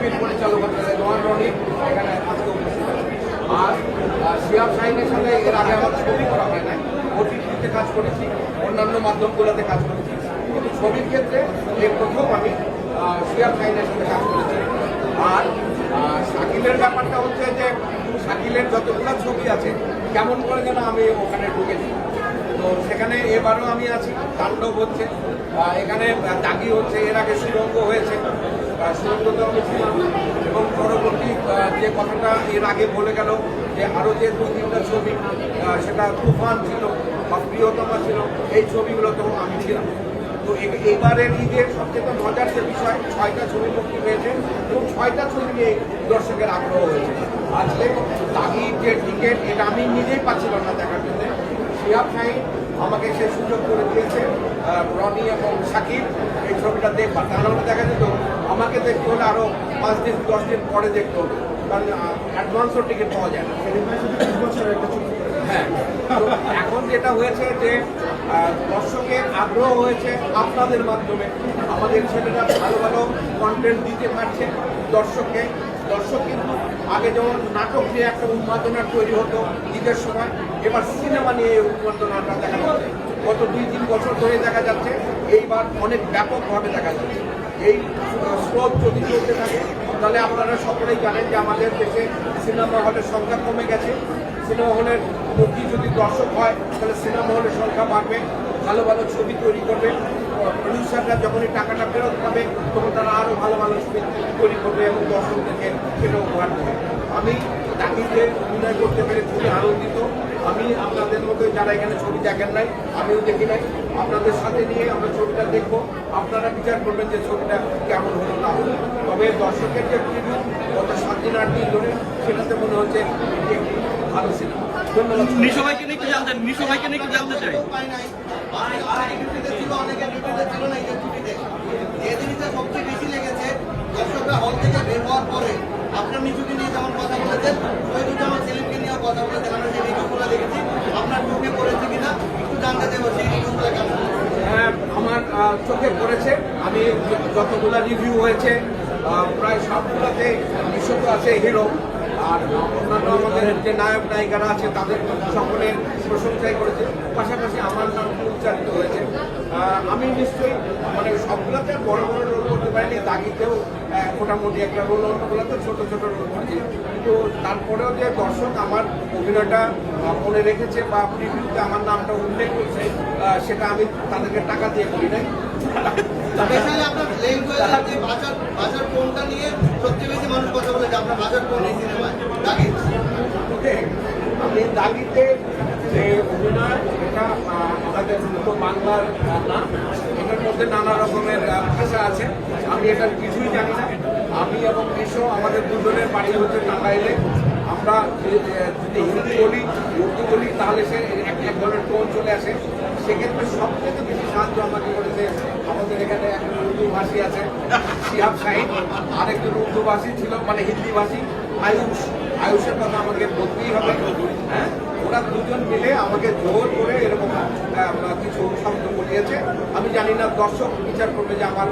ছবির পরিচালক হচ্ছে নোয়ান রনি, এখানে আজকে উপস্থিত। আর শিহাব শাহিনের সাথে এর আগে আমার ছবি করা হয় না ওটিটিতে কাজ করেছি, অন্যান্য মাধ্যমগুলোতে কাজ করেছি। কিন্তু ছবির ক্ষেত্রে এই প্রথম আমি শিহাব শাহিনের সাথে কাজ করেছি। আর শাকিলের ব্যাপারটা হচ্ছে যে, শাকিলের যতগুলো ছবি আছে, কেমন করে যেন আমি ওখানে ঢুকেছি। তো সেখানে এবারও আমি আছি, তাণ্ডব হচ্ছে। এখানে দাগি হচ্ছে, এর আগে সুরঙ্গ হয়েছে। ছিলাম এবং পরবর্তী যে কথাটা এর আগে বলে গেল যে আরও যে দুই তিনটা ছবি সেটা তুফান ছিল বা প্রিয়তমা ছিল, এই ছবিগুলোতেও আমি ছিলাম। তো এ- এইবারের ঈদের সবচেয়ে মজার যে বিষয়, ছয়টা ছবি মুক্তি পেয়েছে এবং ছয়টা ছবি নিয়ে দর্শকের আগ্রহ হয়েছে। আজকে দাগির যে টিকিট, এটা আমি নিজেই পাচ্ছিলাম না দেখার জন্য। শিহাব শাহিন আমাকে সে সুযোগ করে দিয়েছে। রনি এবং সাকিব এই ছবিটা দেখবার তাহলে দেখা যেত আমাকে দেখতে হলে আরও পাঁচ দিন দশ দিন পরে দেখতে হবে কারণ অ্যাডভান্সও টিকিট পাওয়া যায় না। হ্যাঁ। এখন যেটা হয়েছে যে দর্শকের আগ্রহ হয়েছে আপনাদের মাধ্যমে। আমাদের ছেলেরা ভালো ভালো কন্টেন্ট দিতে পারছে দর্শককে। দর্শক কিন্তু আগে যেমন নাটক নিয়ে একটা উন্মাদনা তৈরি হতো ঈদের সময় এবার সিনেমা নিয়ে এই উন্মাদনাটা দেখা যাচ্ছে গত দুই তিন বছর ধরে দেখা যাচ্ছে, এইবার অনেক ব্যাপকভাবে দেখা যাচ্ছে। এই স্রোত যদি চলতে থাকে, তাহলে আপনারা সকলেই জানেন যে আমাদের দেশে সিনেমা হলের সংখ্যা কমে গেছে। সিনেমা হলের প্রতি যদি দর্শক হয়, তাহলে সিনেমা হলের সংখ্যা বাড়বে, ভালো ভালো ছবি তৈরি করবে। প্রডিউসাররা যখনই টাকাটা ফেরত পাবে, তখন তারা আরও ভালো ভালো ছবি তৈরি করবে এবং দর্শকদেরকে উপহার দেবে। আমি তাকিতে অভিনয় করতে পেরে খুবই আনন্দিত। আমি আপনাদের মতো যারা এখানে ছবি দেখেন নাই আমিও দেখি নাই। আপনাদের সাথে নিয়ে আমরা ছবিটা দেখব। আপনারা বিচার করবেন যে ছবিটা কেমন হলো না হলো। তবে দর্শকের যে প্রিভিউ গত সাত দিন আট দিন ধরে সেটাতে মনে হচ্ছে এটি একটি ভালো সিনেমা ধন্যবাদ নিয়ে একটু নিয়ে একটু জানতে চাই। ছিল অনেকে ডিউটিতে ছিল না ছুটিতে। যে জিনিসটা সবচেয়ে বেশি লেগেছে দর্শকরা হল থেকে বের হওয়ার পরে। মিঠুকে নিয়ে যেমন কথা বলেছেন শহীদুজ্জামান সেলিমকে নিয়েও কথা বলেছেন আমরা সেই রিভিউগুলো দেখেছি। আপনার চোখে পড়েছে কিনা একটু জানতে দেবো সেই রিভিউগুলো কেমন? হ্যাঁ, আমার চোখে পড়েছে। আমি যতগুলো রিভিউ হয়েছে প্রায় সবগুলোতে বিশ্বত আছে হিরো আর অন্যান্য আমাদের যে নায়ক নায়িকারা আছে তাদের সকলের প্রশংসাই করেছে। পাশাপাশি আমার নাম উচ্চারিত হয়েছে। আমি নিশ্চয়ই মানে সবগুলোতে বড় বড় রোল করতে পারিনি। দাগিতেও মোটামুটি একটা রোল অন্যগুলোতে ছোট ছোট রোল করছি। কিন্তু তারপরেও যে দর্শক আমার অভিনয়টা মনে রেখেছে বা প্রিভিউতে আমার নামটা উল্লেখ করছে সেটা আমি তাদেরকে টাকা দিয়ে করি নাই। ভাষার কোনটা নিয়ে সবচেয়ে বেশি মানুষ কথা বলেছে আপনার ভাষার কোন এই সিনেমায়? দাগে ওকে, আমি দাবিতে যে অভিনয় এটা আহ, আমাদের তো বাংলার এটার মধ্যে নানা রকমের ভাষা আছে। আমি এটার কিছুই জানি না। আমি এবং বিশ্ব আমাদের দুজনের বাড়ি হচ্ছে টাঙ্গাইলে আমরা যদি হিন্দি বলি, উর্দু বলি, তাহলে সে এক এক ধরনের টোন চলে আসে। সেক্ষেত্রে সবথেকে বেশি সাহায্য আমাকে করেছে আমাদের এখানে একজন উর্দুভাষী আছে, শিহাব শাহিন আরেকজন উর্দুভাষী ছিল মানে হিন্দি ভাষী আয়ুষ, আয়ুষের কথা আমাকে বলতেই হবে। হ্যাঁ? ওরা দুজন মিলে আমাকে জোর করে এরকম কিছু শব্দ করিয়েছে আমি জানি না দর্শক বিচার করবে যে আমার